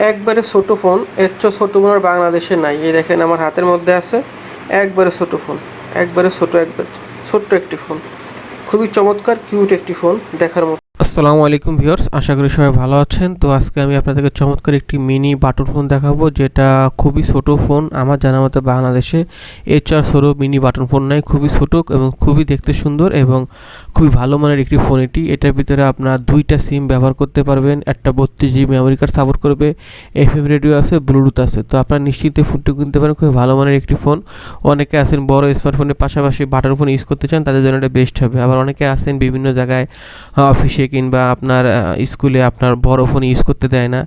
একবারে ছোটো ফোন, এর চেয়ে ছোটো ফোন আর বাংলাদেশে নাই। এই দেখেন আমার হাতের মধ্যে আছে, একবারে ছোটো ফোন, একবারে ছোটো, একবার ছোট্ট একটি ফোন। খুবই চমৎকার কিউট একটি ফোন, দেখার মতো। আসসালামু আলাইকুম ভিউয়ার্স, আশা করি সবাই ভালো আছেন। তো আজকে আমি আপনাদেরকে চমৎকার একটি মিনি বাটন ফোন দেখাবো, যেটা খুবই ছোট ফোন, আমার জানা মতো বাংলাদেশে এর চার ছোটো মিনি বাটন ফোন নাই, খুবই ছোট এবং খুবই দেখতে সুন্দর এবং খুবই ভালো মানের একটি ফোন এটি। এটার ভিতরে আপনার দুইটা সিম ব্যবহার করতে পারবেন, একটা বত্রিশ জিবি মেমোরি কার্ড সাপোর্ট করবে এফ এম রেডিও আছে, ব্লুটুথ আছে। তো আপনার নিশ্চিন্তে ফোনটি কিনতে পারেন, খুবই ভালো মানের একটি ফোন। অনেকে আছেন বড় স্মার্টফোনের পাশাপাশি বাটন ফোন ইউজ করতে চান, তাদের জন্য এটা বেস্ট হবে। আবার অনেকে আছেন বিভিন্ন জায়গায় অফিসে কিংবা আপনার স্কুলে আপনার বড় ফোন ইউজ করতে দেয় না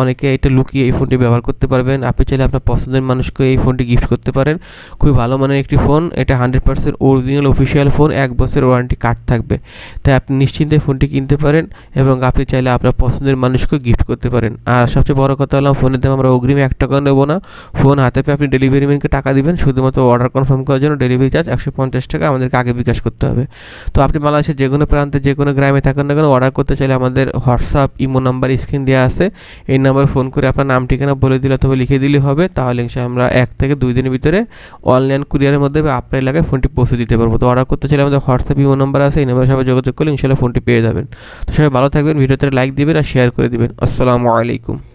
অনেকে এটা লুকিয়ে এই ফোনটি ব্যবহার করতে পারবেন। আপনি চাইলে আপনার পছন্দের মানুষকে এই ফোনটি গিফট করতে পারেন। খুবই ভালো মানের একটি ফোন, এটা hundred percent original official phone, এক বছর ওয়ারেন্টি কার্ড থাকবে। তাই আপনি নিশ্চিন্তে ফোনটি কিনতে পারেন এবং আপনি চাইলে আপনার পছন্দের মানুষকে গিফট করতে পারেন। আর সবচেয়ে বড় কথা হলো, ফোনের দাম আমরা অগ্রিম এক টাকা নেব না। ফোন হাতে পেয়ে আপনি ডেলিভারি ম্যানকে টাকা দিবেন। শুধুমাত্র অর্ডার কনফার্ম করার জন্য ডেলিভারি চার্জ একশো পঞ্চাশ টাকা আমাদেরকে আগে বিকাশ করতে হবে। তো আপনি বাংলাদেশের যে কোনো প্রান্তে যে কোনো গ্রামে থাকেন না কেন অর্ডার করতে চাইলে আমাদের হোয়াটসঅ্যাপ ইমো নাম্বার স্ক্রিন দেওয়া আছে। এই নাম্বার ফোন করে আপনার নাম, ঠিকানা বলে দিলে অথবা লিখে দিলে হবে। তাহলে আমরা এক থেকে দুই দিনের ভিতরে অনলাইন কুরিয়ারের মধ্যে আপনার এলাকায় ফোনটি পৌঁছে দিতে পারব। তো অর্ডার করতে চাইলে আমাদের হোয়াটসঅ্যাপ ইমো নাম্বার আছে। এই নাম্বারে সবাই যোগাযোগ করলে ইনশাল্লাহ ফোনটি পেয়ে যাবেন। তো সবাই ভালো থাকবেন, ভিডিওতে লাইক দিবেন আর শেয়ার করে দিবেন। আসসালামু আলাইকুম।